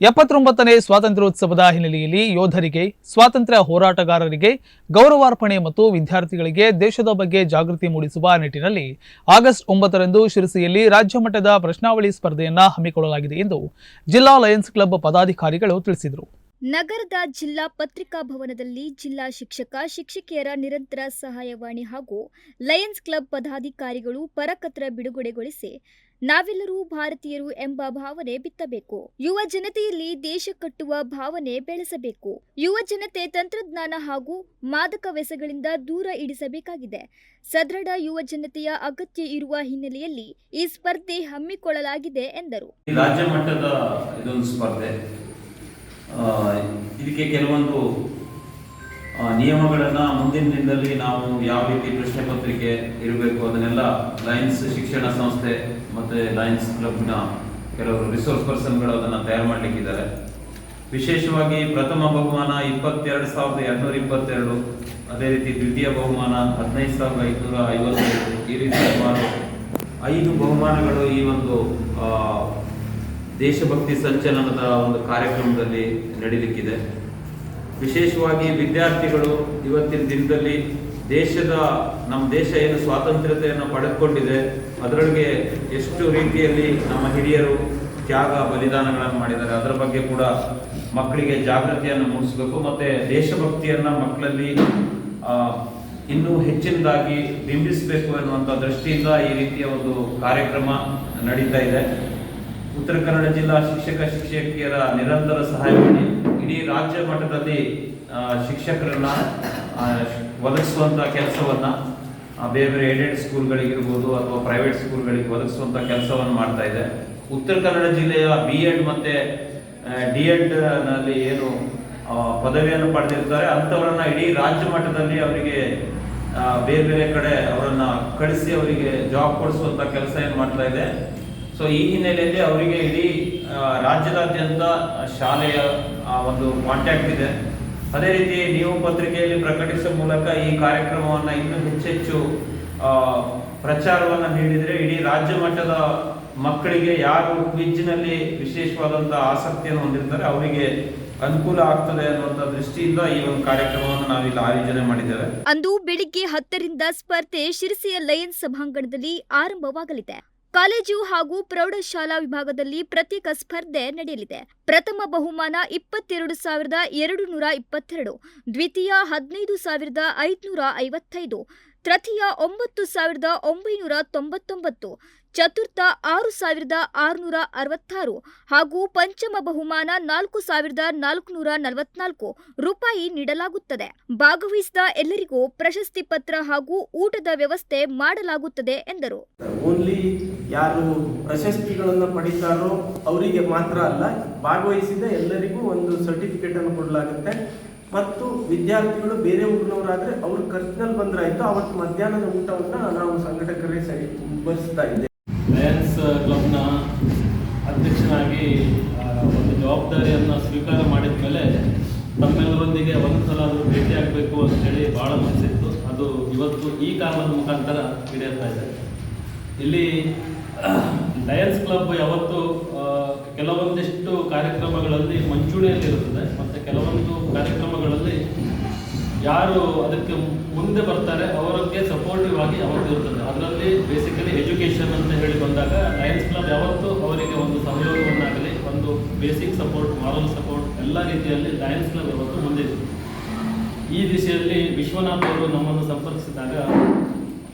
ಎಪ್ಪತ್ತೊಂಬತ್ತನೇ ಸ್ವಾತಂತ್ರ್ಯೋತ್ಸವದ ಹಿನ್ನೆಲೆಯಲ್ಲಿ ಯೋಧರಿಗೆ, ಸ್ವಾತಂತ್ರ್ಯ ಹೋರಾಟಗಾರರಿಗೆ, ಗೌರವಾರ್ಪಣೆ ಮತ್ತು ವಿದ್ಯಾರ್ಥಿಗಳಿಗೆ ದೇಶದ ಬಗ್ಗೆ ಜಾಗೃತಿ ಮೂಡಿಸುವ ನಿಟ್ಟಿನಲ್ಲಿ ಆಗಸ್ಟ್ ಒಂಬತ್ತರಂದು ಶಿರಸಿಯಲ್ಲಿ ರಾಜ್ಯ ಮಟ್ಟದ ಪ್ರಶ್ನಾವಳಿ ಸ್ಪರ್ಧೆಯನ್ನು ಹಮ್ಮಿಕೊಳ್ಳಲಾಗಿದೆ ಎಂದು ಜಿಲ್ಲಾ ಲಯನ್ಸ್ ಕ್ಲಬ್ ಪದಾಧಿಕಾರಿಗಳು ತಿಳಿಸಿದರು. ನಗರದ ಜಿಲ್ಲಾ ಪತ್ರಿಕಾ ಭವನದಲ್ಲಿ ಜಿಲ್ಲಾ ಶಿಕ್ಷಕ, ಶಿಕ್ಷಕಿಯರ ನಿರಂತರ ಸಹಾಯವಾಣಿ ಹಾಗೂ ಲಯನ್ಸ್ ಕ್ಲಬ್ ಪದಾಧಿಕಾರಿಗಳು ಪರಕತ್ರ ಬಿಡುಗಡೆಗೊಳಿಸಿ ನಾವೆಲ್ಲರೂ ಭಾರತೀಯರು ಎಂಬ ಭಾವನೆ ಬಿತ್ತಬೇಕು. ಯುವ ಜನತೆಯಲ್ಲಿ ದೇಶ ಕಟ್ಟುವ ಭಾವನೆ ಬೆಳೆಸಬೇಕು. ಯುವ ಜನತೆ ತಂತ್ರಜ್ಞಾನ ಹಾಗೂ ಮಾದಕ ವ್ಯಸಗಳಿಂದ ದೂರ ಇಡಿಸಬೇಕಾಗಿದೆ ಸದೃಢ ಯುವ ಜನತೆಯ ಅಗತ್ಯ ಇರುವ ಹಿನ್ನೆಲೆಯಲ್ಲಿ ಈ ಸ್ಪರ್ಧೆ ಹಮ್ಮಿಕೊಳ್ಳಲಾಗಿದೆ ಎಂದರು. ರಾಜ್ಯ ಮಟ್ಟದ ಇದೊಂದು ಸ್ಪರ್ಧೆ. ಇದಕ್ಕೆ ಕೆಲವೊಂದು ನಿಯಮಗಳನ್ನು ಮುಂದಿನ ದಿನದಲ್ಲಿ ನಾವು ಯಾವ ರೀತಿ ಪ್ರಶ್ನೆ ಪತ್ರಿಕೆ ಇರಬೇಕು ಅದನ್ನೆಲ್ಲ ಲಯನ್ಸ್ ಶಿಕ್ಷಣ ಸಂಸ್ಥೆ ಮತ್ತೆ ಲಯನ್ಸ್ ಕ್ಲಬ್ನ ಕೆಲವರು ರಿಸೋರ್ಸ್ ಪರ್ಸನ್ಗಳು ಅದನ್ನ ತಯಾರು ಮಾಡಲಿಕ್ಕಿದ್ದಾರೆ. ವಿಶೇಷವಾಗಿ ಪ್ರಥಮ ಬಹುಮಾನ ಇಪ್ಪತ್ತೆರಡು ಸಾವಿರದ ಎರಡ್ನೂರ ಇಪ್ಪತ್ತೆರಡು, ಅದೇ ರೀತಿ ದ್ವಿತೀಯ ಬಹುಮಾನ ಹದಿನೈದು ಸಾವಿರದ ಐದುನೂರ ಐವತ್ತೈದು, ಈ ರೀತಿ ಸುಮಾರು ಐದು ಬಹುಮಾನಗಳು ಈ ಒಂದು ದೇಶಭಕ್ತಿ ಸಂಚಲನದ ಒಂದು ಕಾರ್ಯಕ್ರಮದಲ್ಲಿ ನಡೀಲಿಕ್ಕಿದೆ. ವಿಶೇಷವಾಗಿ ವಿದ್ಯಾರ್ಥಿಗಳು ಇವತ್ತಿನ ದಿನದಲ್ಲಿ ದೇಶದ, ನಮ್ಮ ದೇಶ ಏನು ಸ್ವಾತಂತ್ರ್ಯತೆಯನ್ನು ಪಡೆದುಕೊಂಡಿದೆ, ಅದರೊಳಗೆ ಎಷ್ಟು ರೀತಿಯಲ್ಲಿ ನಮ್ಮ ಹಿರಿಯರು ತ್ಯಾಗ ಬಲಿದಾನಗಳನ್ನು ಮಾಡಿದ್ದಾರೆ, ಅದರ ಬಗ್ಗೆ ಕೂಡ ಮಕ್ಕಳಿಗೆ ಜಾಗೃತಿಯನ್ನು ಮೂಡಿಸಬೇಕು. ಮತ್ತೆ ದೇಶಭಕ್ತಿಯನ್ನ ಮಕ್ಕಳಲ್ಲಿ ಇನ್ನೂ ಹೆಚ್ಚಿನದಾಗಿ ಬಿಂಬಿಸಬೇಕು ಎನ್ನುವಂಥ ದೃಷ್ಟಿಯಿಂದ ಈ ರೀತಿಯ ಒಂದು ಕಾರ್ಯಕ್ರಮ ನಡೀತಾ ಇದೆ. ಉತ್ತರ ಕನ್ನಡ ಜಿಲ್ಲಾ ಶಿಕ್ಷಕ ಶಿಕ್ಷಕಿಯರ ನಿರಂತರ ಸಹಾಯವಾಣಿ ಇಡೀ ರಾಜ್ಯ ಮಟ್ಟದಲ್ಲಿ ಶಿಕ್ಷಕರನ್ನ ಆ, ಒದಗಿಸುವಂತ ಕೆಲಸವನ್ನ ಬೇರೆ ಬೇರೆ ಏಡೆಡ್ ಸ್ಕೂಲ್ಗಳಿಗಿರ್ಬೋದು ಅಥವಾ ಪ್ರೈವೇಟ್ ಸ್ಕೂಲ್ಗಳಿಗೆ ಒದಗಿಸುವಂತ ಕೆಲಸವನ್ನು ಮಾಡ್ತಾ ಇದೆ. ಉತ್ತರ ಕನ್ನಡ ಜಿಲ್ಲೆಯ ಬಿ ಎಡ್ ಮತ್ತೆ ಡಿ ಎಡ್ನಲ್ಲಿ ಏನು ಪದವಿಯನ್ನು ಪಡೆದಿರ್ತಾರೆ ಅಂಥವರನ್ನ ಇಡೀ ರಾಜ್ಯ ಮಟ್ಟದಲ್ಲಿ ಅವರಿಗೆ ಬೇರೆ ಬೇರೆ ಕಡೆ ಅವರನ್ನ ಕಳಿಸಿ ಅವರಿಗೆ ಜಾಬ್ ಕೊಡಿಸುವಂತ ಕೆಲಸ ಏನು ಮಾಡ್ತಾ ಇದೆ ಸೊ ಈ ಹಿನ್ನೆಲೆಯಲ್ಲಿ ಅವರಿಗೆ ಇಡೀ ರಾಜ್ಯದಾದ್ಯಂತ ಶಾಲೆಯ ಒಂದು ಕಾಂಟ್ಯಾಕ್ಟ್ ಇದೆ. ಅದೇ ರೀತಿ ನೀವು ಪತ್ರಿಕೆಯಲ್ಲಿ ಪ್ರಕಟಿಸುವ ಮೂಲಕ ಈ ಕಾರ್ಯಕ್ರಮವನ್ನು ಇನ್ನೂ ಹೆಚ್ಚೆಚ್ಚು ಪ್ರಚಾರವನ್ನು ನೀಡಿದ್ರೆ ಇಡೀ ರಾಜ್ಯ ಮಟ್ಟದ ಮಕ್ಕಳಿಗೆ ಯಾರು ಕ್ವಿಜ್ನಲ್ಲಿ ವಿಶೇಷವಾದಂಥ ಆಸಕ್ತಿಯನ್ನು ಹೊಂದಿರ್ತಾರೆ, ಅವರಿಗೆ ಅನುಕೂಲ ಆಗ್ತದೆ ಅನ್ನುವಂಥ ದೃಷ್ಟಿಯಿಂದ ಈ ಒಂದು ಕಾರ್ಯಕ್ರಮವನ್ನು ನಾವಿಲ್ಲಿ ಆಯೋಜನೆ ಮಾಡಿದ್ದೇವೆ. ಅಂದು ಬೆಳಿಗ್ಗೆ ಹತ್ತರಿಂದ ಸ್ಪರ್ಧೆ ಶಿರಸಿಯ ಲಯನ್ಸ್ ಸಭಾಂಗಣದಲ್ಲಿ ಆರಂಭವಾಗಲಿದೆ. ಕಾಲೇಜು ಹಾಗೂ ಪ್ರೌಢಶಾಲಾ ವಿಭಾಗದಲ್ಲಿ ಪ್ರತ್ಯೇಕ ಸ್ಪರ್ಧೆ ನಡೆಯಲಿದೆ. ಪ್ರಥಮ ಬಹುಮಾನ ಇಪ್ಪತ್ತೆರಡು ಸಾವಿರದ ಎರಡು ನೂರ ಇಪ್ಪತ್ತೆರಡು, ದ್ವಿತೀಯ ಹದಿನೈದು ಸಾವಿರದ ಐದುನೂರ ಐವತ್ತೈದು, ತೃತೀಯ ಒಂಬತ್ತು ಸಾವಿರದ ಒಂಬೈನೂರ ತೊಂಬತ್ತೊಂಬತ್ತು ಚತುರ್ಥ ಆರು ಸಾವಿರದ ಆರುನೂರ ಅರವತ್ತಾರು ಹಾಗೂ ಪಂಚಮ ಬಹುಮಾನ ನಾಲ್ಕು ಸಾವಿರದ ನಾಲ್ಕುನೂರ ನಲವತ್ನಾಲ್ಕು ರೂಪಾಯಿ ನೀಡಲಾಗುತ್ತದೆ. ಭಾಗವಹಿಸಿದ ಎಲ್ಲರಿಗೂ ಪ್ರಶಸ್ತಿ ಪತ್ರ ಹಾಗೂ ಊಟದ ವ್ಯವಸ್ಥೆ ಮಾಡಲಾಗುತ್ತದೆ ಎಂದರು. ಓನ್ಲಿ ಯಾರು ಪ್ರಶಸ್ತಿಗಳನ್ನು ಪಡಿತಾರೋ ಅವರಿಗೆ ಮಾತ್ರ ಅಲ್ಲ, ಭಾಗವಹಿಸಿದ ಎಲ್ಲರಿಗೂ ಒಂದು ಸರ್ಟಿಫಿಕೇಟ್ ಅನ್ನು ಕೊಡಲಾಗುತ್ತೆ. ಮತ್ತು ವಿದ್ಯಾರ್ಥಿಗಳು ಬೇರೆ ಊರಿನವರಾದ್ರೆ ಅವ್ರ ಖರ್ಚಿನಲ್ಲಿ ಬಂದ್ರಾಯ್ತು ಅವತ್ತು ಮಧ್ಯಾಹ್ನದ ಊಟವನ್ನು ನಾವು ಸಂಘಟಕರೇ ಸರಿ ಬರೆಸ್ತಾ ಇದ್ದೇವೆ. ಲಯನ್ಸ್ ಕ್ಲಬ್ನ ಅಧ್ಯಕ್ಷನಾಗಿ ಒಂದು ಜವಾಬ್ದಾರಿಯನ್ನು ಸ್ವೀಕಾರ ಮಾಡಿದ ಮೇಲೆ ತಮ್ಮೆಲ್ಲರೊಂದಿಗೆ ಒಂದು ಸಲ ಆಗಬೇಕು ಭೇಟಿಯಾಗಬೇಕು ಅಂತೇಳಿ ಭಾಳ ಮನಸ್ಸಿತ್ತು. ಅದು ಇವತ್ತು ಈ ಕಾರಣದ ಮುಖಾಂತರ ಹಿಡಿಯುತ್ತಾ ಇದೆ. ಇಲ್ಲಿ ಲಯನ್ಸ್ ಕ್ಲಬ್ ಯಾವತ್ತು ಕೆಲವೊಂದಿಷ್ಟು ಕಾರ್ಯಕ್ರಮಗಳಲ್ಲಿ ಮಂಚೂಣಿಯಲ್ಲಿರುತ್ತದೆ. ಮತ್ತು ಕೆಲವೊಂದು ಕಾರ್ಯಕ್ರಮಗಳಲ್ಲಿ ಯಾರು ಅದಕ್ಕೆ ಮುಂದೆ ಬರ್ತಾರೆ ಅವರಿಗೆ ಸಪೋರ್ಟಿವ್ ಆಗಿ ಅವರು ಇರ್ತದೆ. ಅದರಲ್ಲಿ ಬೇಸಿಕಲಿ ಎಜುಕೇಷನ್ ಅಂತ ಹೇಳಿ ಬಂದಾಗ ಲಯನ್ಸ್ ಕ್ಲಬ್ ಯಾವತ್ತೂ ಅವರಿಗೆ ಒಂದು ಸಹಯೋಗವನ್ನಾಗಲಿ, ಒಂದು ಬೇಸಿಕ್ ಸಪೋರ್ಟ್ ಮಾರಲ್ ಸಪೋರ್ಟ್ ಎಲ್ಲ ರೀತಿಯಲ್ಲಿ ಲಯನ್ಸ್ ಕ್ಲಬ್ ಯಾವತ್ತೂ ಮುಂದಿದೆ ಈ ದಿಶೆಯಲ್ಲಿ ವಿಶ್ವನಾಥ್ ಅವರು ನಮ್ಮನ್ನು ಸಂಪರ್ಕಿಸಿದಾಗ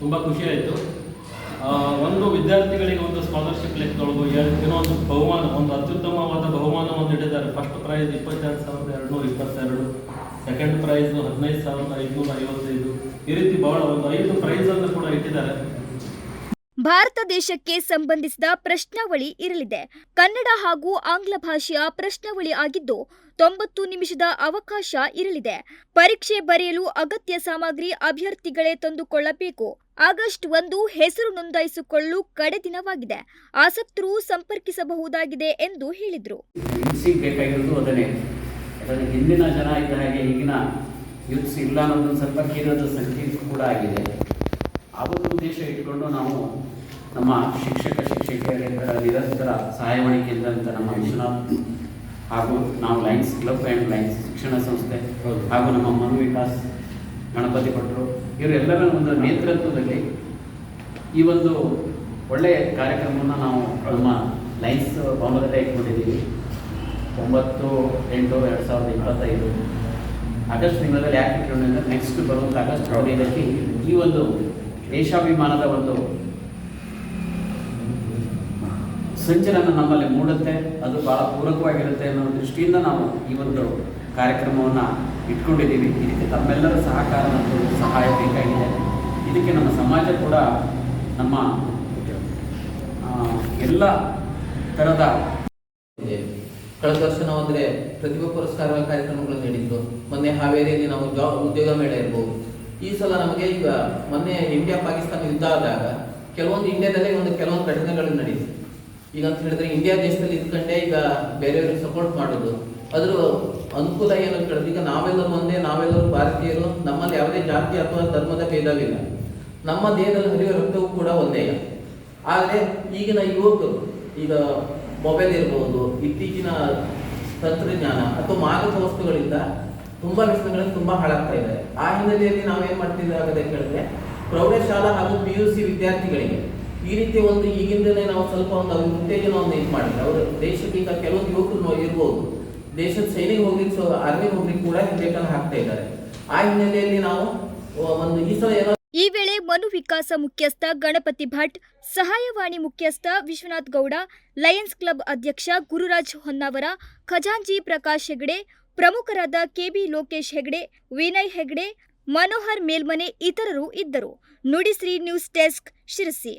ತುಂಬ ಖುಷಿಯಾಯಿತು ಒಂದು ವಿದ್ಯಾರ್ಥಿಗಳಿಗೆ ಒಂದು ಸ್ಕಾಲರ್ಶಿಪ್ ಲೆಕ್ಕದೊಳಗು ಏನೋ ಒಂದು ಬಹುಮಾನ, ಒಂದು ಅತ್ಯುತ್ತಮವಾದ ಬಹುಮಾನವನ್ನು ನೀಡಿದ್ದಾರೆ. ಫಸ್ಟ್ ಪ್ರೈಸ್ ಇಪ್ಪತ್ತೆರಡು ಸಾವಿರದ ಎರಡುನೂರ ಇಪ್ಪತ್ತೆರಡು ಸೆಕೆಂಡ್ ಪ್ರೈಸ್ ಹದಿನೈದು ಸಾವಿರದ ಐದುನೂರ ಐವತ್ತೈದು. ಈ ರೀತಿ ಬಹಳ ಒಂದು ಐದು ಪ್ರೈಸನ್ನು ಕೂಡ ಇಟ್ಟಿದ್ದಾರೆ. ಭಾರತ ದೇಶಕ್ಕೆ ಸಂಬಂಧಿಸಿದ ಪ್ರಶ್ನಾವಳಿ ಇರಲಿದೆ. ಕನ್ನಡ ಹಾಗೂ ಆಂಗ್ಲ ಭಾಷೆಯ ಪ್ರಶ್ನಾವಳಿ ಆಗಿದ್ದು, ತೊಂಬತ್ತು ನಿಮಿಷದ ಅವಕಾಶ ಇರಲಿದೆ. ಪರೀಕ್ಷೆ ಬರೆಯಲು ಅಗತ್ಯ ಸಾಮಗ್ರಿ ಅಭ್ಯರ್ಥಿಗಳೇ ತಂದುಕೊಳ್ಳಬೇಕು. ಆಗಸ್ಟ್ ಒಂದು ಹೆಸರು ನೋಂದಾಯಿಸಿಕೊಳ್ಳಲು ಕಡೆ ದಿನವಾಗಿದೆ. ಆಸಕ್ತರು ಸಂಪರ್ಕಿಸಬಹುದಾಗಿದೆ ಎಂದು ಹೇಳಿದರು. ಹಿಂದಿನ ಜನ ಇದ್ದ ಹಾಗೆ ಈಗಿನ ಯೂತ್ಸ್ ಸ್ವಲ್ಪ ಸಂಕೇತ ಕೂಡ ಆಗಿದೆ. ಆ ಒಂದು ಉದ್ದೇಶ ಇಟ್ಕೊಂಡು ನಾವು ನಮ್ಮ ಶಿಕ್ಷಕ ಶಿಕ್ಷಕಿಯರಿಂದ ನಿರಂತರ ಸಹಾಯವಾಣಿ ಕೇಂದ್ರ ಅಂತ ನಮ್ಮ ವಿಶ್ವನಾಥ್ ಹಾಗೂ ನಾವು ಲೈನ್ಸ್ ಕ್ಲಬ್ ಆ್ಯಂಡ್ ಲೈನ್ಸ್ ಶಿಕ್ಷಣ ಸಂಸ್ಥೆ. ಹಾಗೂ ನಮ್ಮ ಮನು ವಿಕಾಸ್ ಗಣಪತಿ ಭಟ್ರು ಇವರೆಲ್ಲರ ಒಂದು ನೇತೃತ್ವದಲ್ಲಿ ಈ ಒಂದು ಒಳ್ಳೆಯ ಕಾರ್ಯಕ್ರಮವನ್ನು ನಾವು ನಮ್ಮ ಲೈನ್ಸ್ ಭವನದಲ್ಲೇ ಇಟ್ಕೊಂಡಿದ್ದೀವಿ ಒಂಬತ್ತು ಎಂಟು ಎರಡು ಸಾವಿರದ ಇಪ್ಪತ್ತೈದು ಆಗಸ್ಟ್ ತಿಂಗಳಲ್ಲಿ ಯಾಕೆ ಇಟ್ಕೊಂಡಿದ್ರೆ ನೆಕ್ಸ್ಟ್ ಬರುವಂಥ ಆಗಸ್ಟ್ ಹದಿನೈದಕ್ಕೆ ಈ ಒಂದು ದೇಶಾಭಿಮಾನದ ಒಂದು ಸಂಚಲನ ನಮ್ಮಲ್ಲಿ ಮೂಡುತ್ತೆ. ಅದು ಬಹಳ ಪೂರಕವಾಗಿರುತ್ತೆ ಅನ್ನೋ ದೃಷ್ಟಿಯಿಂದ ನಾವು ಈ ಒಂದು ಕಾರ್ಯಕ್ರಮವನ್ನು ಇಟ್ಕೊಂಡಿದ್ದೀವಿ. ಇದಕ್ಕೆ ತಮ್ಮೆಲ್ಲರ ಸಹಕಾರ ಮತ್ತು ಸಹಾಯ ಬೇಕಾಗಿದೆ. ಇದಕ್ಕೆ ನಮ್ಮ ಸಮಾಜ ಕೂಡ ನಮ್ಮ ಎಲ್ಲ ಥರದ. ಕಳೆದ ವರ್ಷ ನಾವು ಅಂದರೆ ಪ್ರತಿಭಾ ಪುರಸ್ಕಾರ ಕಾರ್ಯಕ್ರಮಗಳನ್ನು ನೀಡಿದ್ದು. ಮೊನ್ನೆ ಹಾವೇರಿಯಲ್ಲಿ ನಾವು ಜಾಬ್ ಉದ್ಯೋಗ ಮೇಳ ಇರ್ಬೋದು. ಈ ಸಲ ನಮಗೆ ಈಗ ಮೊನ್ನೆ ಇಂಡಿಯಾ ಪಾಕಿಸ್ತಾನ ಯುದ್ಧ ಆದಾಗ ಕೆಲವೊಂದು ಇಂಡಿಯಾದಲ್ಲೇ ಒಂದು ಕೆಲವೊಂದು ಘಟನೆಗಳು ನಡೆಯಿತು. ಈಗ ಅಂತ ಹೇಳಿದ್ರೆ ಇಂಡಿಯಾ ದೇಶದಲ್ಲಿ ಇದ್ಕೊಂಡೇ ಈಗ ಬೇರೆಯವ್ರಿಗೆ ಸಪೋರ್ಟ್ ಮಾಡೋದು. ಅದ್ರ ಅನುಕೂಲ ಏನು ಅಂತ ಹೇಳಿದ್ರೆ ಈಗ ನಾವೆಲ್ಲರೂ ಒಂದೇ, ನಾವೆಲ್ಲರೂ ಭಾರತೀಯರು, ನಮ್ಮಲ್ಲಿ ಯಾವುದೇ ಜಾತಿ ಅಥವಾ ಧರ್ಮದ ಭೇದವಿಲ್ಲ. ನಮ್ಮ ದೇಹದಲ್ಲಿ ಹರಿಯುವ ರಕ್ತವೂ ಕೂಡ ಒಂದೇ. ಆದರೆ ಈಗಿನ ಯುವಕರು, ಈಗ ಮೊಬೈಲ್ ಇರ್ಬೋದು, ಇತ್ತೀಚಿನ ತಂತ್ರಜ್ಞಾನ ಅಥವಾ ಮಾದಕ ವಸ್ತುಗಳಿಂದ ತುಂಬಾ ವ್ಯಸನಗಳಲ್ಲಿ ತುಂಬಾ ಹಾಳಾಗ್ತಾ ಇದೆ. ಆ ಹಿನ್ನೆಲೆಯಲ್ಲಿ ನಾವೇನ್ ಮಾಡ್ತಿದ್ದಾಗದೆ ಕೇಳಿದ್ರೆ, ಪ್ರೌಢಶಾಲಾ ಹಾಗೂ ಪಿ ಯು ಸಿ ವಿದ್ಯಾರ್ಥಿಗಳಿಗೆ ಈ ರೀತಿ ಒಂದು ಈಗಿಂದಲೇ ನಾವು ಸ್ವಲ್ಪ ಒಂದು ಅವ್ರಿಗೆ ಉತ್ತೇಜನವನ್ನು ಇದು ಮಾಡಿದ್ರೆ, ಅವರು ದೇಶಕ್ಕೆ ಈಗ ಕೆಲವೊಂದು ಯುವಕರು ಇರ್ಬೋದು. ದೇಶದ ಸೈನಿಕ ಹೋಗ್ಲಿಕ್ಕೆ ಆರ್ಮಿ ಹೋಗ್ಲಿಕ್ಕೆ ಕೂಡ ಹಿಂದೇಟನ್ನು ಹಾಕ್ತಾ ಇದ್ದಾರೆ. ಆ ಹಿನ್ನೆಲೆಯಲ್ಲಿ ನಾವು ಒಂದು ಈ ಸಲ ಏನೋ ಈ ವೇಳೆ ಮನು ವಿಕಾಸ ಮುಖ್ಯಸ್ಥ ಗಣಪತಿ ಭಟ್, ಸಹಾಯವಾಣಿ ಮುಖ್ಯಸ್ಥ ವಿಶ್ವನಾಥ್ ಗೌಡ, ಲಯನ್ಸ್ ಕ್ಲಬ್ ಅಧ್ಯಕ್ಷ ಗುರುರಾಜ್ ಹೊನ್ನಾವರ, ಖಜಾಂಜಿ ಪ್ರಕಾಶ್ ಹೆಗಡೆ ಪ್ರಮುಖರಾದ ಕೆಬಿ ಲೋಕೇಶ್ ಹೆಗ್ಡೆ ವಿನಯ್ ಹೆಗ್ಡೆ ಮನೋಹರ್ ಮೇಲ್ಮನೆ ಇತರರು ಇದ್ದರು. Nudishri news desk Sirsi.